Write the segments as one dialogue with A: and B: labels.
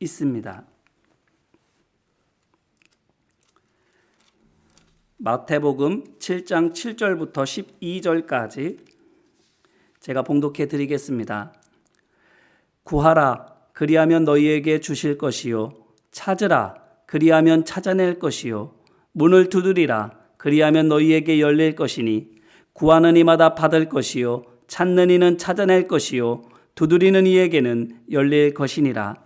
A: 있습니다. 마태복음 7장 7절부터 12절까지 제가 봉독해 드리겠습니다. 구하라 그리하면 너희에게 주실 것이요. 찾으라 그리하면 찾아낼 것이요. 문을 두드리라 그리하면 너희에게 열릴 것이니 구하는 이마다 받을 것이요. 찾는 이는 찾아낼 것이요. 두드리는 이에게는 열릴 것이니라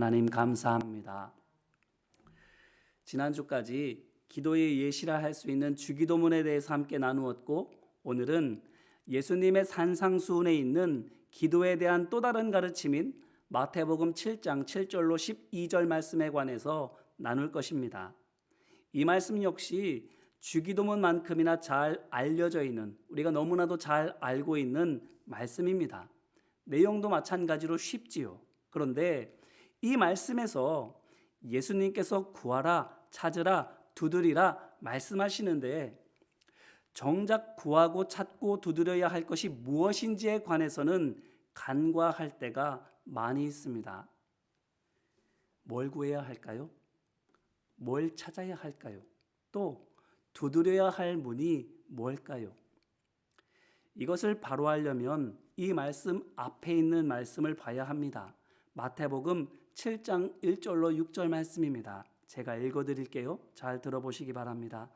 A: 하나님 감사합니다 지난주까지 기도의 예시라 할 수 있는 주기도문에 대해서 함께 나누었고 오늘은 예수님의 산상수훈에 있는 기도에 대한 또 다른 가르침인 마태복음 7장 7절로 12절 말씀에 관해서 나눌 것입니다. 이 말씀 역시 주기도문만큼이나 잘 알려져 있는 우리가 너무나도 잘 알고 있는 말씀입니다. 내용도 마찬가지로 쉽지요. 그런데 이 말씀에서 예수님께서 구하라, 찾으라, 두드리라 말씀하시는데 정작 구하고 찾고 두드려야 할 것이 무엇인지에 관해서는 간과할 때가 많이 있습니다. 뭘 구해야 할까요? 뭘 찾아야 할까요? 또 두드려야 할 문이 뭘까요? 이것을 바로 하려면 이 말씀 앞에 있는 말씀을 봐야 합니다. 마태복음 7장 1절로 6절 말씀입니다. 제가 읽어 드릴게요. 잘 들어보시기 바랍니다.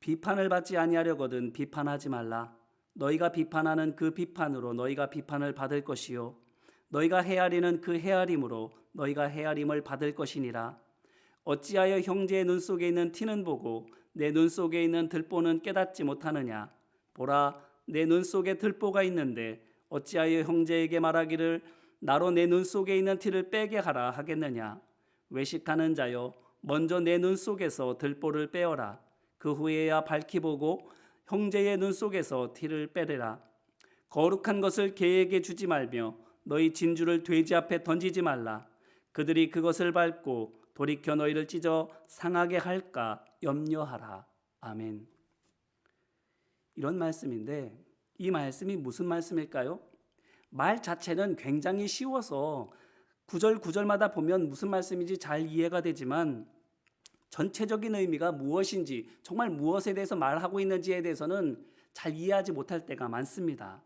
A: 비판을 받지 아니하려거든 비판하지 말라. 너희가 비판하는 그 비판으로 너희가 비판을 받을 것이요 너희가 헤아리는 그 헤아림으로 너희가 헤아림을 받을 것이니라. 어찌하여 형제의 눈 속에 있는 티는 보고 내 눈 속에 있는 들보는 깨닫지 못하느냐? 보라, 내 눈 속에 들보가 있는데 어찌하여 형제에게 말하기를 나로 내 눈 속에 있는 티를 빼게 하라 하겠느냐? 외식하는 자여, 먼저 내 눈 속에서 들보를 빼어라. 그 후에야 밝히 보고 형제의 눈 속에서 티를 빼래라. 거룩한 것을 개에게 주지 말며 너희 진주를 돼지 앞에 던지지 말라. 그들이 그것을 밟고 돌이켜 너희를 찢어 상하게 할까 염려하라. 아멘. 이런 말씀인데 이 말씀이 무슨 말씀일까요? 말 자체는 굉장히 쉬워서 구절 구절마다 보면 무슨 말씀인지 잘 이해가 되지만 전체적인 의미가 무엇인지 정말 무엇에 대해서 말하고 있는지에 대해서는 잘 이해하지 못할 때가 많습니다.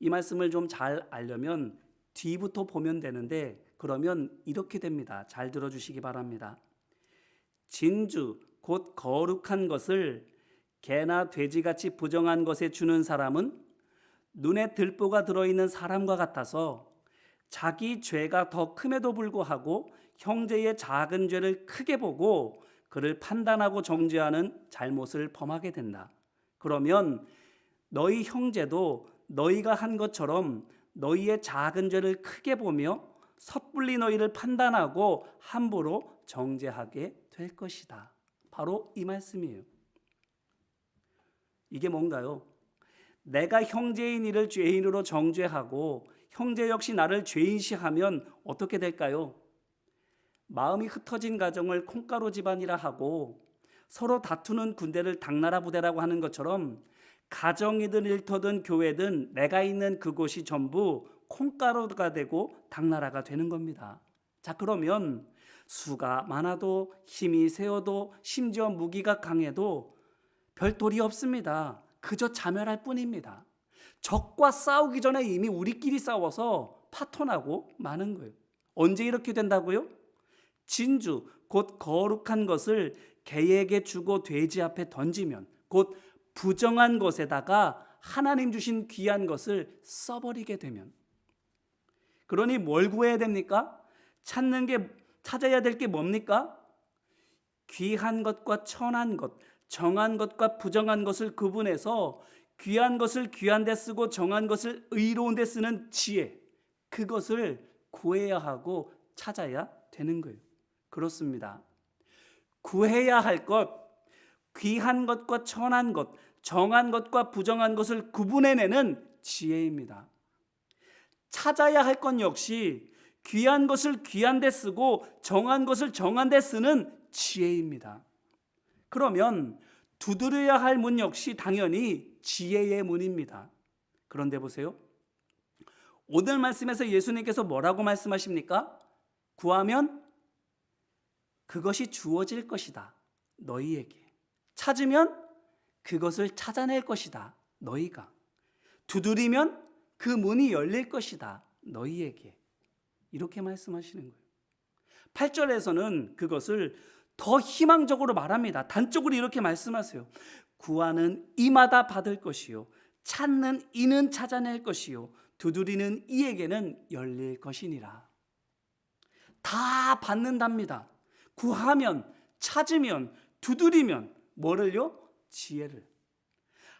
A: 이 말씀을 좀 잘 알려면 뒤부터 보면 되는데 그러면 이렇게 됩니다. 잘 들어주시기 바랍니다. 진주 곧 거룩한 것을 개나 돼지같이 부정한 것에 주는 사람은 눈에 들보가 들어있는 사람과 같아서 자기 죄가 더 큼에도 불구하고 형제의 작은 죄를 크게 보고 그를 판단하고 정죄하는 잘못을 범하게 된다. 그러면 너희 형제도 너희가 한 것처럼 너희의 작은 죄를 크게 보며 섣불리 너희를 판단하고 함부로 정죄하게 될 것이다. 바로 이 말씀이에요. 이게 뭔가요? 내가 형제인 이를 죄인으로 정죄하고 형제 역시 나를 죄인시하면 어떻게 될까요? 마음이 흩어진 가정을 콩가루 집안이라 하고 서로 다투는 군대를 당나라 부대라고 하는 것처럼 가정이든 일터든 교회든 내가 있는 그곳이 전부 콩가루가 되고 당나라가 되는 겁니다. 자, 그러면 수가 많아도 힘이 세어도 심지어 무기가 강해도 별 도리 없습니다. 그저 자멸할 뿐입니다. 적과 싸우기 전에 이미 우리끼리 싸워서 파토나고 마는 거예요. 언제 이렇게 된다고요? 진주 곧 거룩한 것을 개에게 주고 돼지 앞에 던지면 곧 부정한 것에다가 하나님 주신 귀한 것을 써버리게 되면 그러니 뭘 구해야 됩니까? 찾는 게 찾아야 될 게 뭡니까? 귀한 것과 천한 것, 정한 것과 부정한 것을 구분해서 귀한 것을 귀한 데 쓰고 정한 것을 의로운 데 쓰는 지혜 그것을 구해야 하고 찾아야 되는 거예요. 그렇습니다. 구해야 할 것, 귀한 것과 천한 것, 정한 것과 부정한 것을 구분해내는 지혜입니다. 찾아야 할것 역시 귀한 것을 귀한 데 쓰고 정한 것을 정한 데 쓰는 지혜입니다. 그러면 두드려야 할 문 역시 당연히 지혜의 문입니다. 그런데 보세요. 오늘 말씀에서 예수님께서 뭐라고 말씀하십니까? 구하면 그것이 주어질 것이다. 너희에게. 찾으면 그것을 찾아낼 것이다. 너희가. 두드리면 그 문이 열릴 것이다. 너희에게. 이렇게 말씀하시는 거예요. 8절에서는 그것을 더 희망적으로 말합니다. 단적으로 이렇게 말씀하세요. 구하는 이마다 받을 것이요. 찾는 이는 찾아낼 것이요. 두드리는 이에게는 열릴 것이니라. 다 받는답니다. 구하면, 찾으면, 두드리면 뭐를요? 지혜를.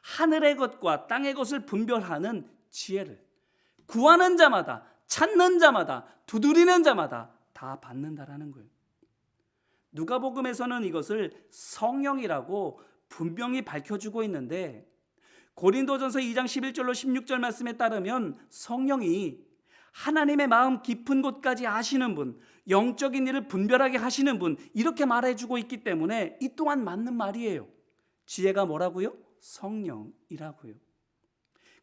A: 하늘의 것과 땅의 것을 분별하는 지혜를. 구하는 자마다, 찾는 자마다, 두드리는 자마다 다 받는다라는 거예요. 누가복음에서는 이것을 성령이라고 분명히 밝혀주고 있는데 고린도전서 2장 11절로 16절 말씀에 따르면 성령이 하나님의 마음 깊은 곳까지 아시는 분, 영적인 일을 분별하게 하시는 분 이렇게 말해주고 있기 때문에 이 또한 맞는 말이에요. 지혜가 뭐라고요? 성령이라고요.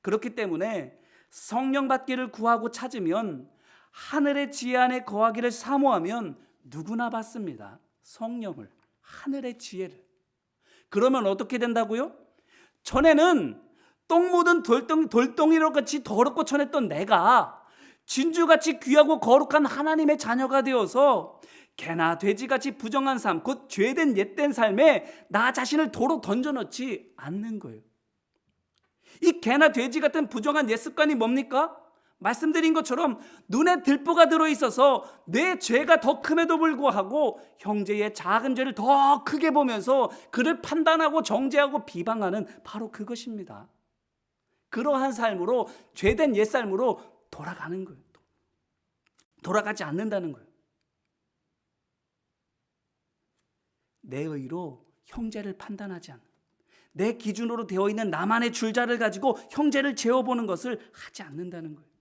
A: 그렇기 때문에 성령 받기를 구하고 찾으면 하늘의 지혜 안에 거하기를 사모하면 누구나 받습니다. 성령을 하늘의 지혜를. 그러면 어떻게 된다고요? 전에는 똥 묻은 돌덩이, 돌덩이로 같이 더럽고 천했던 내가 진주같이 귀하고 거룩한 하나님의 자녀가 되어서 개나 돼지같이 부정한 삶, 곧 죄된 옛된 삶에 나 자신을 도로 던져넣지 않는 거예요. 이 개나 돼지 같은 부정한 옛 습관이 뭡니까? 말씀드린 것처럼 눈에 들보가 들어 있어서 내 죄가 더 큼에도 불구하고 형제의 작은 죄를 더 크게 보면서 그를 판단하고 정죄하고 비방하는 바로 그것입니다. 그러한 삶으로 죄된 옛 삶으로 돌아가는 거예요. 돌아가지 않는다는 거예요. 내 의로 형제를 판단하지 않는 내 기준으로 되어 있는 나만의 줄자를 가지고 형제를 재어보는 것을 하지 않는다는 거예요.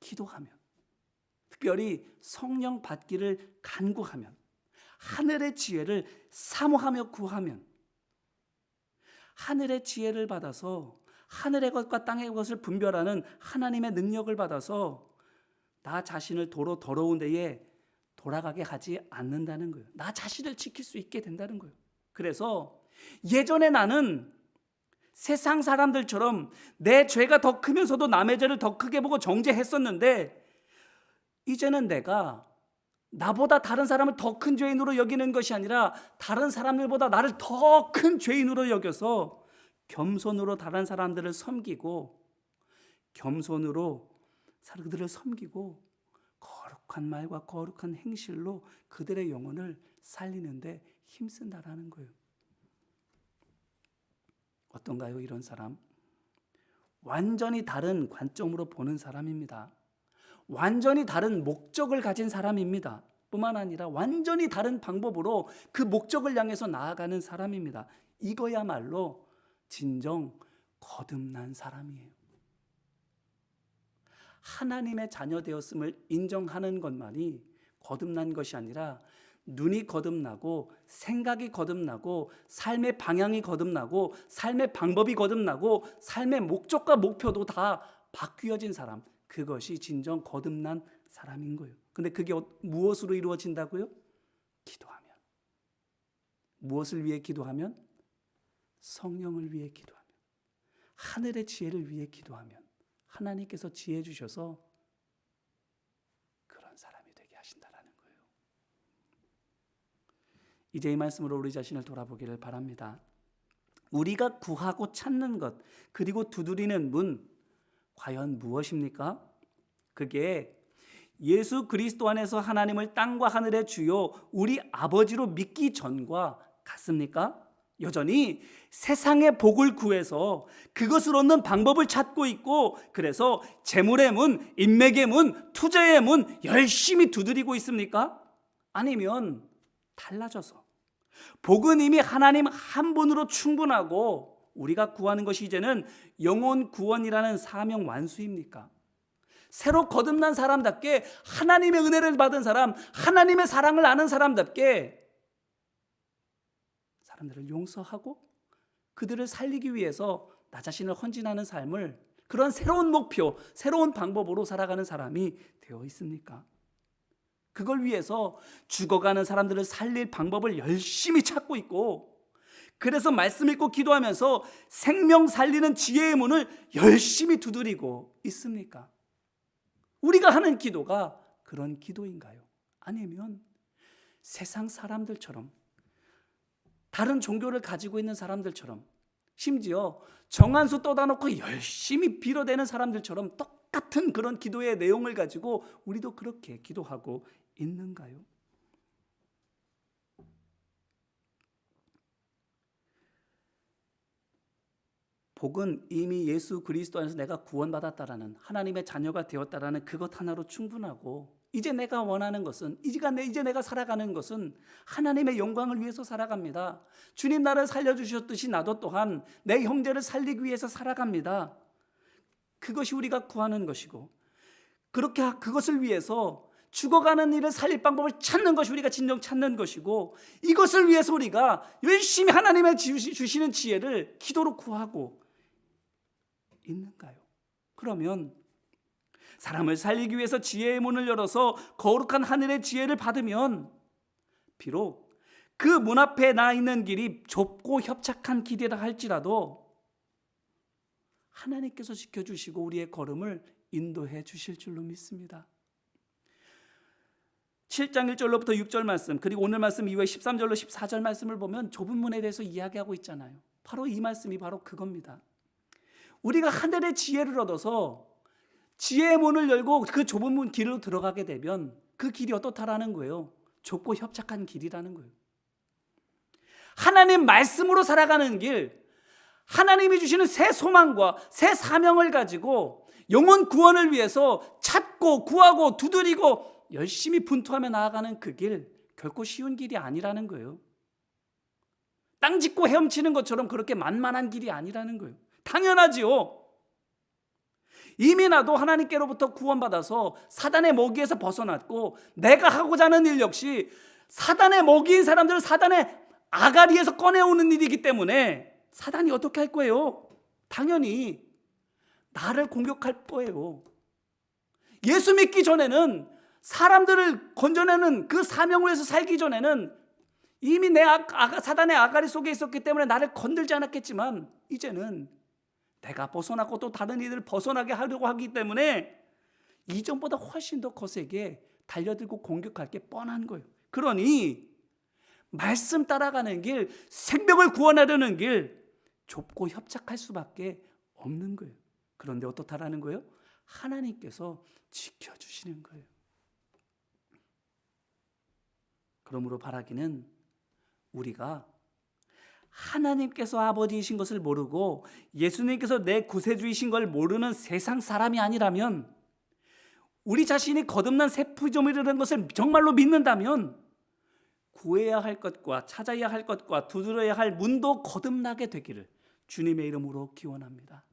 A: 기도하면 특별히 성령 받기를 간구하면 하늘의 지혜를 사모하며 구하면 하늘의 지혜를 받아서 하늘의 것과 땅의 것을 분별하는 하나님의 능력을 받아서 나 자신을 도로 더러운 데에 돌아가게 하지 않는다는 거예요. 나 자신을 지킬 수 있게 된다는 거예요. 그래서 예전에 나는 세상 사람들처럼 내 죄가 더 크면서도 남의 죄를 더 크게 보고 정죄했었는데 이제는 내가 나보다 다른 사람을 더 큰 죄인으로 여기는 것이 아니라 다른 사람들보다 나를 더 큰 죄인으로 여겨서 겸손으로 다른 사람들을 섬기고 겸손으로 사람들을 섬기고 거룩한 말과 거룩한 행실로 그들의 영혼을 살리는데 힘쓴다라는 거예요. 어떤가요, 이런 사람? 완전히 다른 관점으로 보는 사람입니다. 완전히 다른 목적을 가진 사람입니다. 뿐만 아니라 완전히 다른 방법으로 그 목적을 향해서 나아가는 사람입니다. 이거야말로 진정 거듭난 사람이에요. 하나님의 자녀 되었음을 인정하는 것만이 거듭난 것이 아니라 눈이 거듭나고 생각이 거듭나고 삶의 방향이 거듭나고 삶의 방법이 거듭나고 삶의 목적과 목표도 다 바뀌어진 사람 그것이 진정 거듭난 사람인 거예요. 근데 그게 어- 무엇으로 이루어진다고요? 기도하면. 무엇을 위해 기도하면? 성령을 위해 기도하면. 하늘의 지혜를 위해 기도하면 하나님께서 지혜 주셔서 그런 사람이 되게 하신다라는 거예요. 이제 이 말씀으로 우리 자신을 돌아보기를 바랍니다. 우리가 구하고 찾는 것 그리고 두드리는 문 과연 무엇입니까? 그게 예수 그리스도 안에서 하나님을 땅과 하늘의 주요 우리 아버지로 믿기 전과 같습니까? 여전히 세상의 복을 구해서 그것을 얻는 방법을 찾고 있고 그래서 재물의 문, 인맥의 문, 투자의 문 열심히 두드리고 있습니까? 아니면 달라져서 복은 이미 하나님 한 분으로 충분하고 우리가 구하는 것이 이제는 영혼 구원이라는 사명 완수입니까? 새로 거듭난 사람답게 하나님의 은혜를 받은 사람, 하나님의 사랑을 아는 사람답게 사람들을 용서하고 그들을 살리기 위해서 나 자신을 헌신하는 삶을 그런 새로운 목표, 새로운 방법으로 살아가는 사람이 되어 있습니까? 그걸 위해서 죽어가는 사람들을 살릴 방법을 열심히 찾고 있고 그래서 말씀 읽고 기도하면서 생명 살리는 지혜의 문을 열심히 두드리고 있습니까? 우리가 하는 기도가 그런 기도인가요? 아니면 세상 사람들처럼 다른 종교를 가지고 있는 사람들처럼 심지어 정한수 떠다 놓고 열심히 빌어대는 사람들처럼 똑같은 그런 기도의 내용을 가지고 우리도 그렇게 기도하고 있는가요? 복은 이미 예수 그리스도 안에서 내가 구원받았다라는 하나님의 자녀가 되었다라는 그것 하나로 충분하고 이제 내가 원하는 것은 이제가 내 이제 내가 살아가는 것은 하나님의 영광을 위해서 살아갑니다. 주님 나를 살려 주셨듯이 나도 또한 내 형제를 살리기 위해서 살아갑니다. 그것이 우리가 구하는 것이고 그렇게 하- 그것을 위해서 죽어가는 일을 살릴 방법을 찾는 것이 우리가 진정 찾는 것이고 이것을 위해서 우리가 열심히 하나님의 주시- 주시는 지혜를 기도로 구하고 있는가요? 그러면 사람을 살리기 위해서 지혜의 문을 열어서 거룩한 하늘의 지혜를 받으면 비록 그 문 앞에 나 있는 길이 좁고 협착한 길이라 할지라도 하나님께서 지켜주시고 우리의 걸음을 인도해 주실 줄로 믿습니다. 7장 1절로부터 6절 말씀 그리고 오늘 말씀 이후에 13절로 14절 말씀을 보면 좁은 문에 대해서 이야기하고 있잖아요. 바로 이 말씀이 바로 그겁니다. 우리가 하늘의 지혜를 얻어서 지혜의 문을 열고 그 좁은 문 길로 들어가게 되면 그 길이 어떻다라는 거예요. 좁고 협착한 길이라는 거예요. 하나님 말씀으로 살아가는 길, 하나님이 주시는 새 소망과 새 사명을 가지고 영혼 구원을 위해서 찾고 구하고 두드리고 열심히 분투하며 나아가는 그 길 결코 쉬운 길이 아니라는 거예요. 땅 짚고 헤엄치는 것처럼 그렇게 만만한 길이 아니라는 거예요. 당연하지요. 이미 나도 하나님께로부터 구원받아서 사단의 먹이에서 벗어났고 내가 하고자 하는 일 역시 사단의 먹이인 사람들을 사단의 아가리에서 꺼내오는 일이기 때문에 사단이 어떻게 할 거예요? 당연히 나를 공격할 거예요. 예수 믿기 전에는 사람들을 건져내는 그 사명을 위해서 살기 전에는 이미 내 아, 아, 사단의 아가리 속에 있었기 때문에 나를 건들지 않았겠지만 이제는 내가 벗어나고 또 다른 이들을 벗어나게 하려고 하기 때문에 이전보다 훨씬 더 거세게 달려들고 공격할 게 뻔한 거예요. 그러니 말씀 따라가는 길, 생명을 구원하려는 길 좁고 협착할 수밖에 없는 거예요. 그런데 어떻다라는 거예요? 하나님께서 지켜주시는 거예요. 그러므로 바라기는 우리가 하나님께서 아버지이신 것을 모르고 예수님께서 내 구세주이신 걸 모르는 세상 사람이 아니라면 우리 자신이 거듭난 새 피조물이라는 것을 정말로 믿는다면 구해야 할 것과 찾아야 할 것과 두드려야 할 문도 거듭나게 되기를 주님의 이름으로 기원합니다.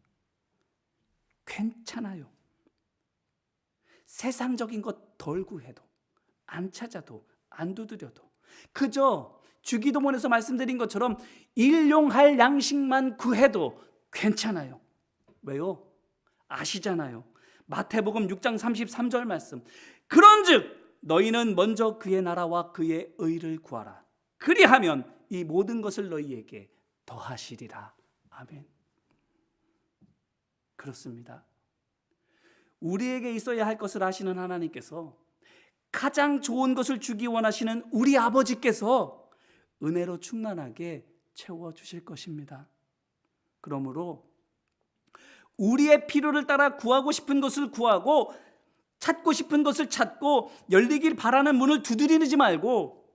A: 괜찮아요. 세상적인 것 덜 구해도 안 찾아도 안 두드려도 그저 주기도문에서 말씀드린 것처럼 일용할 양식만 구해도 괜찮아요. 왜요? 아시잖아요. 마태복음 6장 33절 말씀. 그런즉 너희는 먼저 그의 나라와 그의 의를 구하라. 그리하면 이 모든 것을 너희에게 더하시리라. 아멘. 그렇습니다. 우리에게 있어야 할 것을 아시는 하나님께서 가장 좋은 것을 주기 원하시는 우리 아버지께서 은혜로 충만하게 채워 주실 것입니다. 그러므로 우리의 필요를 따라 구하고 싶은 것을 구하고 찾고 싶은 것을 찾고 열리길 바라는 문을 두드리지 말고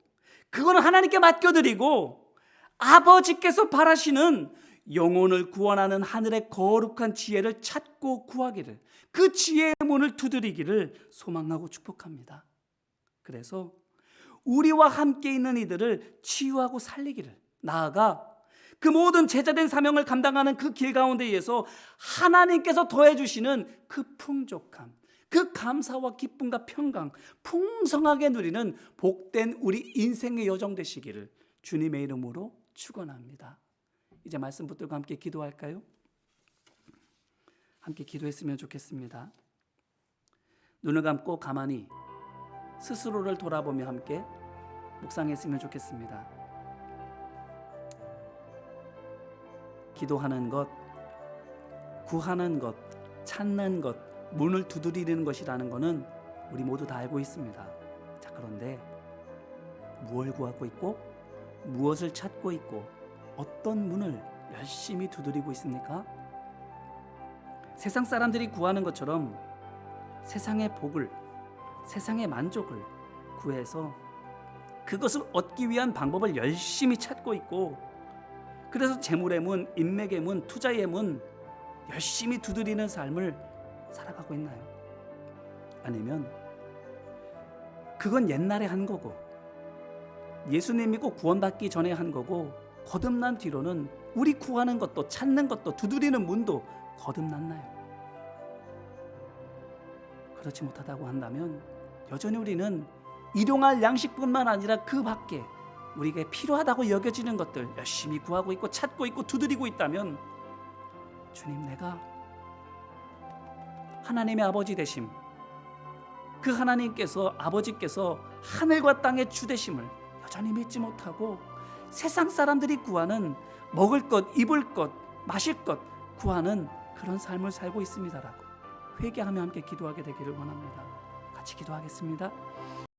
A: 그거는 하나님께 맡겨드리고 아버지께서 바라시는 영혼을 구원하는 하늘의 거룩한 지혜를 찾고 구하기를 그 지혜의 문을 두드리기를 소망하고 축복합니다. 그래서 우리와 함께 있는 이들을 치유하고 살리기를 나아가 그 모든 제자된 사명을 감당하는 그 길 가운데에서 하나님께서 더해 주시는 그 풍족함, 그 감사와 기쁨과 평강 풍성하게 누리는 복된 우리 인생의 여정 되시기를 주님의 이름으로 축원합니다. 이제 말씀 붙들고 함께 기도할까요? 함께 기도했으면 좋겠습니다. 눈을 감고 가만히 스스로를 돌아보며 함께 묵상했으면 좋겠습니다. 기도하는 것, 구하는 것, 찾는 것, 문을 두드리는 것이라는 것은 우리 모두 다 알고 있습니다. 자, 그런데 무엇을 구하고 있고 무엇을 찾고 있고 어떤 문을 열심히 두드리고 있습니까? 세상 사람들이 구하는 것처럼 세상의 복을, 세상의 만족을 구해서 그것을 얻기 위한 방법을 열심히 찾고 있고 그래서 재물의 문, 인맥의 문, 투자의 문 열심히 두드리는 삶을 살아가고 있나요? 아니면 그건 옛날에 한 거고 예수님 믿고 구원받기 전에 한 거고 거듭난 뒤로는 우리 구하는 것도 찾는 것도 두드리는 문도 거듭났나요? 그렇지 못하다고 한다면 여전히 우리는 일용할 양식뿐만 아니라 그 밖에 우리에게 필요하다고 여겨지는 것들 열심히 구하고 있고 찾고 있고 두드리고 있다면 주님 내가 하나님의 아버지 되심 그 하나님께서 아버지께서 하늘과 땅의 주 되심을 여전히 믿지 못하고 세상 사람들이 구하는 먹을 것, 입을 것, 마실 것 구하는 그런 삶을 살고 있습니다라고 회개하며 함께 기도하게 되기를 원합니다. 같이 기도하겠습니다.